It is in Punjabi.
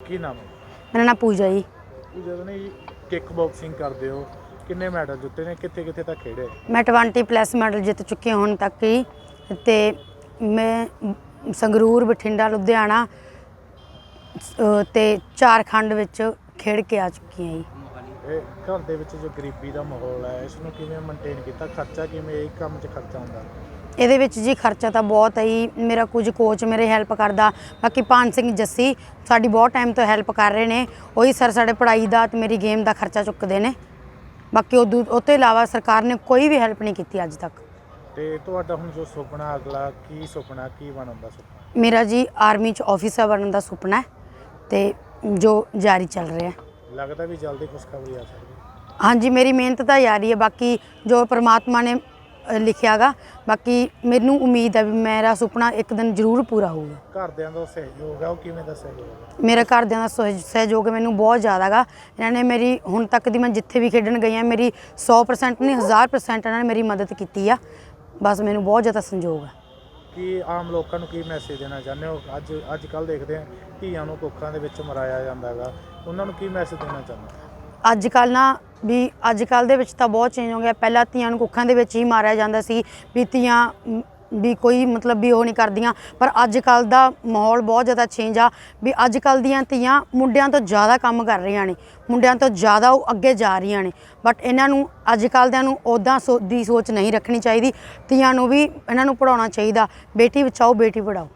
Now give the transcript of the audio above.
ਕੀ ਨਾਮ ਹੈ? ਮੇਰਾ ਨਾਮ ਪੂਜਾ ਜੀ। ਜਦੋਂ ਨੇ ਕਿੱਕ ਬਾਕਸਿੰਗ ਕਰਦੇ ਹੋ। ਕਿੰਨੇ ਮੈਡਲ ਜਿੱਤੇ ਨੇ? ਕਿੱਥੇ ਕਿੱਥੇ ਤੱਕ ਖੇਡੇ? ਮੈਂ 20 ਪਲੱਸ ਮੈਡਲ ਜਿੱਤ ਚੁੱਕੀ ਹਾਂ ਹੁਣ ਤੱਕ ਹੀ। ਤੇ ਮੈਂ ਸੰਗਰੂਰ ਬਠਿੰਡਾ ਲੁਧਿਆਣਾ ਅ, ਤੇ ਝਾਰਖੰਡ ਵਿੱਚ ਖੇਡ ਕੇ ਆ ਚੁੱਕੀ ਹਾਂ ਜੀ। ਇਹ ਘਰ ਦੇ ਵਿੱਚ ਜੋ ਗਰੀਬੀ ਦਾ ਮਾਹੌਲ ਹੈ ਇਸ ਨੂੰ ਕਿਵੇਂ ਮੇਨਟੇਨ ਕੀਤਾ? ਖਰਚਾ ਕਿਵੇਂ ਇਹ ਕੰਮ 'ਚ ਖਰਚਾ ਹੁੰਦਾ ਇਹਦੇ ਵਿੱਚ ਜੀ ਖਰਚਾ ਤਾਂ ਬਹੁਤ ਹੈ ਜੀ ਮੇਰਾ ਕੁਝ ਕੋਚ ਮੇਰੇ ਹੈਲਪ ਕਰਦਾ। ਬਾਕੀ ਪਾਨ ਸਿੰਘ ਜੱਸੀ ਸਾਡੀ ਬਹੁਤ ਟਾਈਮ ਤੋਂ ਹੈਲਪ ਕਰ ਰਹੇ ਨੇ। ਉਹੀ ਸਰ ਸਾਡੇ ਪੜ੍ਹਾਈ ਦਾ ਤੇ ਮੇਰੀ ਗੇਮ ਦਾ ਖਰਚਾ ਚੁੱਕਦੇ ਨੇ। ਬਾਕੀ ਉਹ ਦੂ- ਉਹ ਤੋਂ ਇਲਾਵਾ ਸਰਕਾਰ ਨੇ ਕੋਈ ਵੀ ਹੈਲਪ ਨਹੀਂ ਕੀਤੀ ਅੱਜ ਤੱਕ। ਤੇ ਤੁਹਾਡਾ ਹੁਣ ਜੋ ਸੁਪਨਾ ਅਗਲਾ ਕੀ ਸੁਪਨਾ ਕੀ ਬਣਨ ਦਾ ਸੁਪਨਾ? ਮੇਰਾ ਜੀ ਆਰਮੀ ਚ ਆਫੀਸਰ ਬਣਨ ਦਾ ਸੁਪਨਾ ਹੈ ਤੇ ਜੋ ਜਾਰੀ ਚੱਲ ਰਿਹਾ ਹੈ। ਲੱਗਦਾ ਵੀ ਜਲਦੀ ਖੁਸ਼ਖਬਰੀ ਆ ਸਕਦੀ ਹੈ। ਹਾਂਜੀ ਮੇਰੀ ਮਿਹਨਤ ਤਾਂ ਜਾਰੀ ਹੈ। ਬਾਕੀ ਜੋ ਪ੍ਰਮਾਤਮਾ ਨੇ ਲਿਖਿਆਗਾ। ਬਾਕੀ ਮੈਨੂੰ ਉਮੀਦ ਹੈ ਵੀ ਮੇਰਾ ਸੁਪਨਾ ਇੱਕ ਦਿਨ ਜ਼ਰੂਰ ਪੂਰਾ ਹੋਊਗਾ। ਘਰਦਿਆਂ ਦਾ ਸਹਿਯੋਗ ਹੈ ਉਹ ਕਿਵੇਂ ਦਾ ਸਹਿਯੋਗ ਮੇਰੇ ਘਰਦਿਆਂ ਦਾ ਸਹਿ- ਸਹਿਯੋਗ ਮੈਨੂੰ ਬਹੁਤ ਜ਼ਿਆਦਾਗਾ। ਇਹਨਾਂ ਨੇ ਮੇਰੀ ਹੁਣ ਤੱਕ ਦੀ ਮੈਂ ਜਿੱਥੇ ਵੀ ਖੇਡਣ ਗਈ ਹਾਂ ਮੇਰੀ 100% ਨਹੀਂ 1000% ਇਹਨਾਂ ਨੇ ਮੇਰੀ ਮਦਦ ਕੀਤੀ ਆ। ਬਸ ਮੈਨੂੰ ਬਹੁਤ ਜ਼ਿਆਦਾ ਸੰਯੋਗ ਹੈ ਕੀ ਆਮ ਲੋਕਾਂ ਨੂੰ ਕੀ ਮੈਸੇਜ ਦੇਣਾ ਚਾਹੁੰਦੇ ਹੋ? ਅੱਜ ਅੱਜ ਕੱਲ ਦੇਖਦੇ ਹਾਂ ਧੀਆਂ ਨੂੰ ਕੁੱਖਾਂ ਦੇ ਵਿੱਚ ਮਰਾਇਆ ਜਾਂਦਾ ਹੈਗਾ ਉਹਨਾਂ ਨੂੰ ਕੀ ਮੈਸੇਜ ਦੇਣਾ ਚਾਹੁੰਦੇ ਹੋ? ਅੱਜ ਕੱਲ ਨਾ ਵੀ ਅੱਜ ਕੱਲ ਦੇ ਵਿੱਚ ਤਾਂ ਬਹੁਤ ਚੇਂਜ ਹੋ ਗਿਆ। ਪਹਿਲਾਂ ਧੀਆਂ ਨੂੰ ਕੁੱਖਾਂ ਦੇ ਵਿੱਚ ਹੀ ਮਾਰਿਆ ਜਾਂਦਾ ਸੀ ਵੀ ਧੀਆਂ ਵੀ ਕੋਈ ਮਤਲਬ ਵੀ ਉਹ ਨਹੀਂ ਕਰਦੀਆਂ। ਪਰ ਅੱਜ ਕੱਲ ਦਾ ਮਾਹੌਲ ਬਹੁਤ ਜ਼ਿਆਦਾ ਚੇਂਜ ਆ ਵੀ ਅੱਜ ਕੱਲ ਦੀਆਂ ਧੀਆਂ ਮੁੰਡਿਆਂ ਤੋਂ ਜ਼ਿਆਦਾ ਕੰਮ ਕਰ ਰਹੀਆਂ ਨੇ। ਮੁੰਡਿਆਂ ਤੋਂ ਜ਼ਿਆਦਾ ਉਹ ਅੱਗੇ ਜਾ ਰਹੀਆਂ ਨੇ। ਬਟ ਇਹਨਾਂ ਨੂੰ ਅੱਜ ਕੱਲ ਦਿਆਂ ਨੂੰ ਉਦਾਂ ਸੋ, ਦੀ ਸੋਚ ਨਹੀਂ ਰੱਖਣੀ ਚਾਹੀਦੀ। ਧੀਆਂ ਨੂੰ ਵੀ ਇਹਨਾਂ ਨੂੰ ਪੜਾਉਣਾ ਚਾਹੀਦਾ। ਬੇਟੀ ਬਚਾਓ, ਬੇਟੀ ਪੜਾਓ